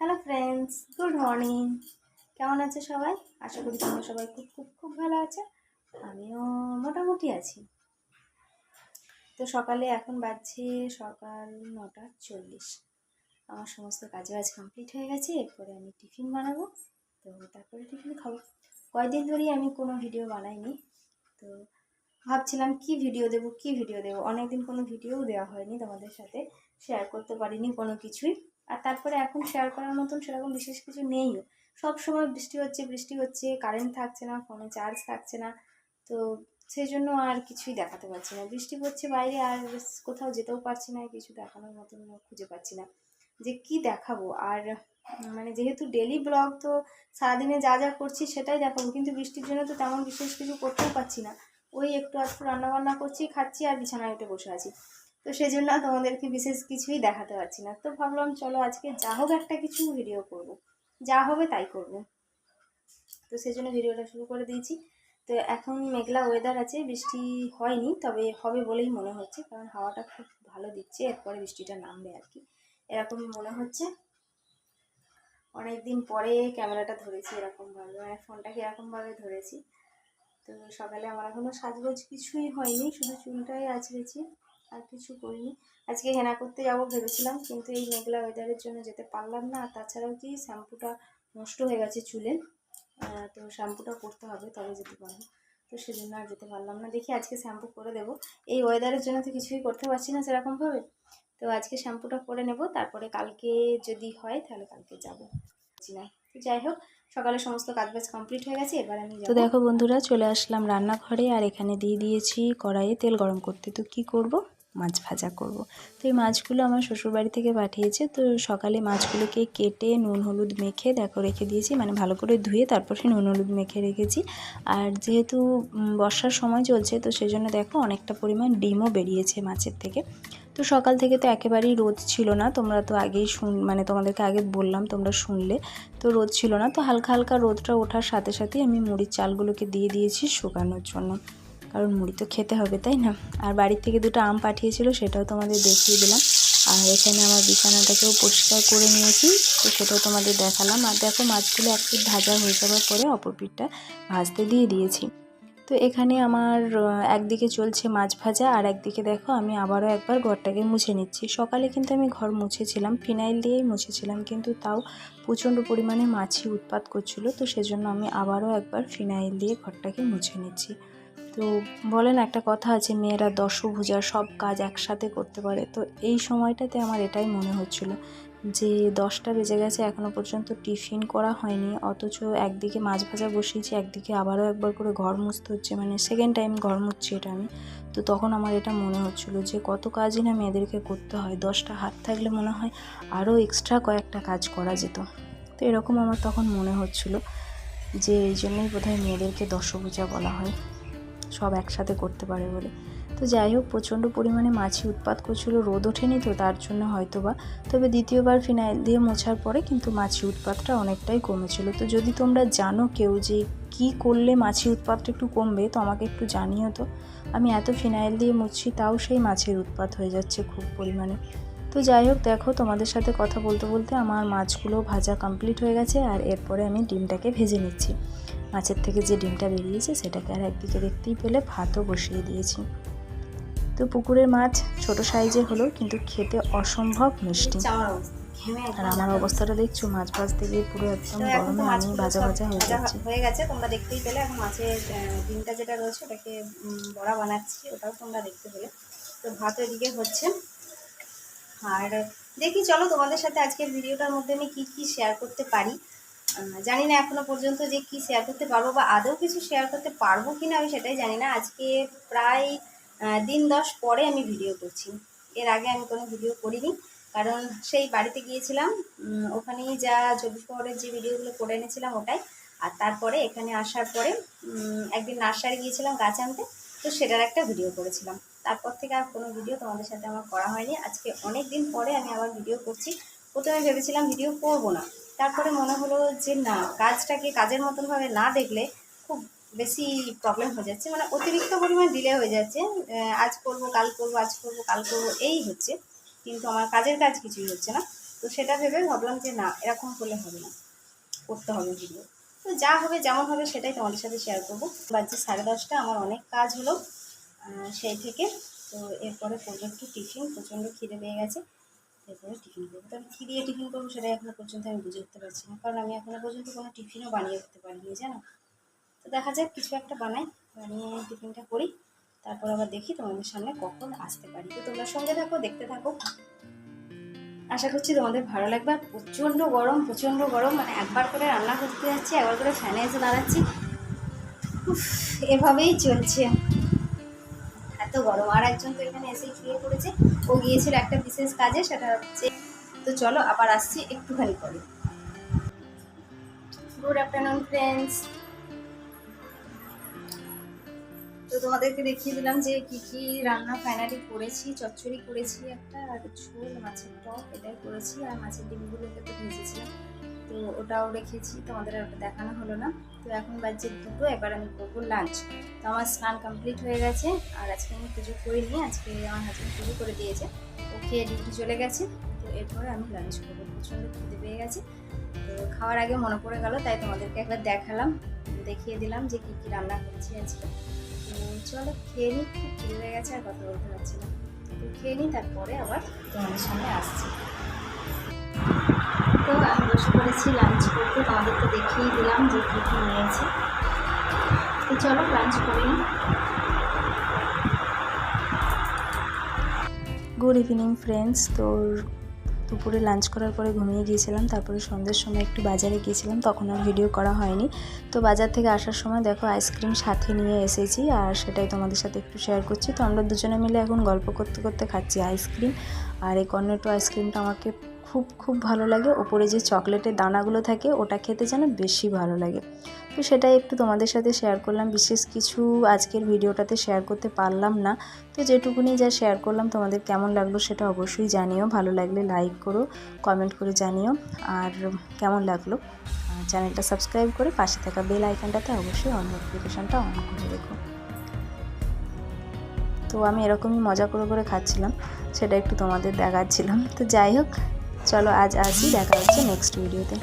Hello friends good morning কেমন আছে সবাই? আশা করি তোমরা সবাই খুব খুব খুব ভালো আছে। আমিও মোটামুটি আছি। তো সকালে এখন বাজছে সকাল নটা চল্লিশ। আমার সমস্ত কাজ বাজ কমপ্লিট হয়ে গেছে। এরপরে আমি টিফিন বানাবো। তো তারপরে টিফিন খাব। কয়দিন ধরেই আমি কোনো ভিডিও বানাইনি। তো ভাবছিলাম কি ভিডিও দেবো, কি ভিডিও দেবো? অনেকদিন কোনো ভিডিও দেওয়া হয়নি তোমাদের সাথে। শেয়ার করতে পারিনি কোনো কিছুই। আর তারপরে এখন শেয়ার করার মতন সেরকম বিশেষ কিছু নেইও। সব সময় বৃষ্টি হচ্ছে বৃষ্টি হচ্ছে কারেন্ট থাকছে না ফোনে চার্জ থাকছে না। তো সেই জন্য আর কিছুই দেখাতে পারছি না। বৃষ্টি পড়ছে বাইরে আর কোথাও যেতেও পারছি না, কিছু দেখানোর মতন খুঁজে পাচ্ছি না। যে কি দেখাবো? আর মানে যেহেতু ডেলি ব্লগ তো সারাদিনে যা যা করছি সেটাই দেখাবো, কিন্তু বৃষ্টির জন্য তো তেমন বিশেষ কিছু করতেও পারছি না। ওই একটু আধটু রান্নাবান্না করছি, খাচ্ছি আর বিছানায় উঠে বসে আছি। তো সেই জন্য তোমাদেরকে বিশেষ কিছুই দেখাতে পারছি না। তো ভাবলাম, চলো আজকে যা হোক একটা কিছু ভিডিও করব। যা হবে তাই করব। তো সেই জন্য ভিডিওটা শুরু করে দিয়েছি। তো এখন মেঘলা ওয়েদার আছে, বৃষ্টি হয়নি, তবে হবে বলেই মনে হচ্ছে, কারণ হাওয়াটা খুব ভালো দিচ্ছে, এরপরে বৃষ্টিটা নামবে আর কি। এরকমই মনে হচ্ছে। অনেক দিন পরে ক্যামেরাটা ধরেছি এরকমভাবে মানে ফোনটাকে এরকমভাবে ধরেছি। তো সকালে আমার এখনও সাজগোজ কিছুই হয়নি, শুধু চুলটাই আছড়েছি আর কিছু করিনি। আজকে হেনা করতে যাব ভেবেছিলাম কিন্তু এই মেঘলা ওয়েদারের জন্য যেতে পারলাম না। তাছাড়াও কি শ্যাম্পুটা নষ্ট হয়ে গেছে চুলে। তো শ্যাম্পুটা করতে হবে তবে যেতে পারব। তো সেজন্য আর যেতে পারলাম না। দেখি আজকে শ্যাম্পু করে দেবো। এই ওয়েদারের জন্য তো কিছুই করতে পারছি না সেরকমভাবে। তো আজকে শ্যাম্পুটা করে নেব তারপরে কালকে যদি হয় তাহলে কালকে যাব। না। তো যাই হোক সকালে সমস্ত কাজবাজ কমপ্লিট হয়ে গেছে এবার আমি তো দেখো বন্ধুরা চলে আসলাম রান্নাঘরে আর এখানে দিয়ে দিয়েছি কড়াইয়ে তেল গরম করতে। তো কি করব? মাছ ভাজা করব। তো এই মাছগুলো আমার শ্বশুরবাড়ি থেকে পাঠিয়েছে। তো সকালে মাছগুলোকে কেটে নুন, হলুদ মেখে, দেখো, রেখে দিয়েছি। মানে ভালো করে ধুয়ে তারপর সে নুন, হলুদ মেখে রেখেছি। আর যেহেতু বর্ষার সময় চলছে, তো সেজন্য দেখো অনেকটা পরিমাণ ডিমও বেরিয়েছে মাছের থেকে। তো সকাল থেকে তো একেবারেই রোদ ছিল না। তোমরা তো আগেই শুন মানে তোমাদেরকে আগে বললাম, তোমরা শুনলে। তো রোদ ছিল না। তো হালকা হালকা রোদটা ওঠার সাথে সাথেই আমি মুড়ির চালগুলোকে দিয়ে দিয়েছি শুকানোর জন্য। কারণ মুড়ি তো খেতে হবে, তাই না? আর বাড়ির থেকে দুটো আম পাঠিয়েছিল, সেটাও তোমাদের দেখিয়ে দিলাম। আর এখানে আমার বিছানাটাকেও পরিষ্কার করে নিয়েছি, তো সেটাও তোমাদের দেখালাম। আর দেখো, মাছগুলো এক পিঠ ভাজা হয়ে যাওয়ার পরে অপর পিঠটা ভাজতে দিয়ে দিয়েছি। তো এখানে আমার একদিকে চলছে মাছ ভাজা, আর একদিকে দেখো, আমি আবারও একবার ঘরটাকে মুছে নিচ্ছি। সকালে কিন্তু আমি ঘর মুছেছিলাম, ফিনাইল দিয়েই মুছেছিলাম, কিন্তু তাও প্রচণ্ড পরিমাণে মাছি উৎপাত করছিল, তো সেজন্য আমি আবারও একবার ফিনাইল দিয়ে ঘরটাকে মুছে নিচ্ছি। তো বলেন একটা কথা আছে, মেয়েরা দশভুজা সব কাজ একসাথে করতে পারে। তো এই সময়টাতে আমার এটাই মনে হচ্ছিল যে দশটা বেজে গেছে এখনও পর্যন্ত টিফিন করা হয়নি, অথচ একদিকে মাছ ভাজা বসিয়েছি, একদিকে আবারও একবার করে ঘর মুছতে হচ্ছে মানে সেকেন্ড টাইম ঘর মুছছি এটা আমি। তো তখন আমার এটা মনে হচ্ছিল যে কত কাজই না মেয়েদেরকে করতে হয়, দশটা হাত থাকলে মনে হয় আরও এক্সট্রা কয়েকটা কাজ করা যেত। তো এরকম আমার তখন মনে হচ্ছিল যে এই জন্যই বোধহয় মেয়েদেরকে দশভুজা বলা হয়। সব একসাথে করতে পারে বলে। তো যাই হোক, প্রচণ্ড পরিমাণে মাছি উৎপাত করছিল, রোদ ওঠেনি তো, তার জন্য হয়তো বা তবে দ্বিতীয়বার ফিনাইল দিয়ে মোছার পরে কিন্তু মাছি উৎপাতটা অনেকটাই কমেছিল। তো যদি তোমরা জানো কেউ যে কি করলে মাছি উৎপাতটা একটু কমবে, তো আমাকে একটু জানিও তো। আমি এত ফিনাইল দিয়ে মুছছি, তাও সেই মাছের উৎপাত হয়ে যাচ্ছে খুব পরিমাণে। তো যাই হোক দেখো তোমাদের সাথে কথা বলতে বলতে আমার মাছগুলো ভাজা কমপ্লিট হয়ে গেছে আর এরপরে আমি ডিমটাকে ভেজে নিচ্ছি। মাছের থেকে যে ডিমটা বেরিয়েছে সেটাকে আর একদিকে দেখতেই পেলে ভাতও বসিয়ে দিয়েছি। তো পুকুরের মাছ ছোট সাইজে হলেও কিন্তু খেতে অসম্ভব মিষ্টি। আমার আর আমার অবস্থাটা দেখছ মাছ ভাজতে গিয়ে পুরো একদম গরমে আমি ভাজা ভাজা হয়ে ভাজা যাচ্ছে। হয়ে গেছে তোমরা দেখতেই পেলে এখন মাছের ডিমটা যেটা রয়েছে ওটাকে বড়া বানাচ্ছি ওটাও তোমরা দেখতে পেলে। তো ভাত এদিকে হচ্ছে। আর দেখি, চলো তোমাদের সাথে আজকের ভিডিওটার মধ্যে আমি কি কি শেয়ার করতে পারি। জানি না এখনও পর্যন্ত যে কি শেয়ার করতে পারব বা আদৌ কিছু শেয়ার করতে পারব কি না আমি সেটাই জানি না। আজকে প্রায় দিন দশ পরে আমি ভিডিও করছি। এর আগে আমি কোনো ভিডিও করিনি, কারণ সেই বাড়িতে গিয়েছিলাম। ওখানেই যা চব্বিশ পরের যে ভিডিওগুলো করে এনেছিলাম ওটাই। আর তারপরে এখানে আসার পরে একদিন নার্সারি গিয়েছিলাম গাছ আনতে, তো সেটার একটা ভিডিও করেছিলাম। তারপর থেকে আর কোনো ভিডিও তোমাদের সাথে আমার করা হয়নি। আজকে অনেক দিন পরে আমি আবার ভিডিও করছি। প্রথমে ভেবেছিলাম ভিডিও করব না। তারপরে মনে হলো যে না, কাজটাকে কাজের মতনভাবে না দেখলে খুব বেশি প্রবলেম হয়ে যাচ্ছে। মানে অতিরিক্ত পরিমাণ ডিলে হয়ে যাচ্ছে। আজ করব, কাল করব, আজ করব, কাল করব, এই হচ্ছে। কিন্তু আমার কাজের কাজ কিছুই হচ্ছে না। তো সেটা ভেবে ভাবলাম যে না, এরকম করলে হবে না। করতে হবে ভিডিও তো যা হবে, যেমন হবে সেটাই তোমাদের সাথে শেয়ার করব। বাজছে সাড়ে দশটা, আমার অনেক কাজ হলো। সেই থেকে। তো এরপরে করব টিফিন, প্রচণ্ড খিদে পেয়ে গেছে। এরপরে টিফিন করব। তবে কী দিয়ে টিফিন করব সেটাই এখনও পর্যন্ত আমি বুঝে উঠতে পারছি না। কারণ আমি এখনও পর্যন্ত কোনো টিফিনও বানিয়ে উঠতে পারিনি, জানো? তো দেখা যাক, কিছু একটা বানাই, বানিয়ে টিফিনটা করি। তারপর আবার দেখি তোমাদের সামনে কখন আসতে পারি। তো তোমরা সঙ্গে থাকো, দেখতে থাকো। আশা করছি তোমাদের ভালো লাগবে। আর প্রচণ্ড গরম প্রচণ্ড গরম। মানে একবার করে রান্না করতে যাচ্ছি, একবার করে ফ্যানে এসে দাঁড়াচ্ছি। এভাবেই চলছে। এত গরম। আর একজন তো এখানে এসে শুয়ে পড়েছে। ও গিয়েছিল একটা বিশেষ কাজে, সেটা হচ্ছে তো চলো, আবার আসছি একটুখানি পরে। গুড আফটারনুন ফ্রেন্ডস তো তোমাদেরকে দেখিয়ে দিলাম যে কি কি রান্না ফাইনালি করেছি। চচ্চড়ি করেছি একটা, আর ঝোল, মাছের টক, এটাই করেছি। আর মাছের ডিমগুলোকে তো ভেজেছিলাম। তো ওটাও রেখেছি, তোমাদের আর দেখানো হলো না। তো এখন বাজছে দুটো, এবার আমি করব লাঞ্চ তো আমার স্নান কমপ্লিট হয়ে গেছে, আর আজকে আমি পুজো করিনি, আজকে আমার হাজব্যান্ড পুজো করে দিয়েছে। ও খেয়ে ডিউটি চলে গেছে, তো এরপরে আমি লাঞ্চ করব। প্রচণ্ড খিদে পেয়ে গেছে। তো খাওয়ার আগে মনে পড়ে গেল, তাই তোমাদেরকে একবার দেখালাম, দেখিয়ে দিলাম যে কী কী রান্না করেছি আজকে। তো চলো খেয়ে নিই খুব খিদে হয়ে গেছে, আর কথা বলতে পারছি না। তো খেয়ে নিই তারপরে আবার তোমাদের সামনে আসছি। তো আমি বসে পড়েছি লাঞ্চ করতে। তোমাদেরকে দেখিয়ে দিলাম যে কী কী নিয়েছি তো চলো লাঞ্চ করে নিই। গুড ইভিনিং ফ্রেন্ডস তো দুপুরে লাঞ্চ করার পরে ঘুমিয়ে গিয়েছিলাম, তারপরে সন্ধ্যের সময় একটু বাজারে গিয়েছিলাম, তখন আর ভিডিও করা হয়নি। তো বাজার থেকে আসার সময় দেখো আইসক্রিম সাথে নিয়ে এসেছি, আর সেটাই তোমাদের সাথে একটু শেয়ার করছি। তো আমরা দুজনে মিলে এখন গল্প করতে করতে খাচ্ছি আইসক্রিম আর এই কর্নেটো আইসক্রিমটা আমাকে খুব খুব ভালো লাগে। ওপরে যে চকলেটের দানাগুলো থাকে, ওটা খেতে যেন বেশি ভালো লাগে। তো সেটাই একটু তোমাদের সাথে শেয়ার করলাম। বিশেষ কিছু আজকের ভিডিওটাতে শেয়ার করতে পারলাম না। তো যেটুকুনি যা শেয়ার করলাম, তোমাদের কেমন লাগল সেটা অবশ্যই জানিও। ভালো লাগলে লাইক করো কমেন্ট করে জানিও। আর কেমন লাগল চ্যানেলটা সাবস্ক্রাইব করে পাশে থাকা বেল আইকনটাতে অবশ্যই অন নোটিফিকেশানটা অন করে রেখো। তো আমি এরকমই মজা করে করে খাচ্ছিলাম, সেটা একটু তোমাদের দেখাচ্ছিলাম। তো যাই হোক চলো আজ আসি দেখা হচ্ছে নেক্সট ভিডিওতে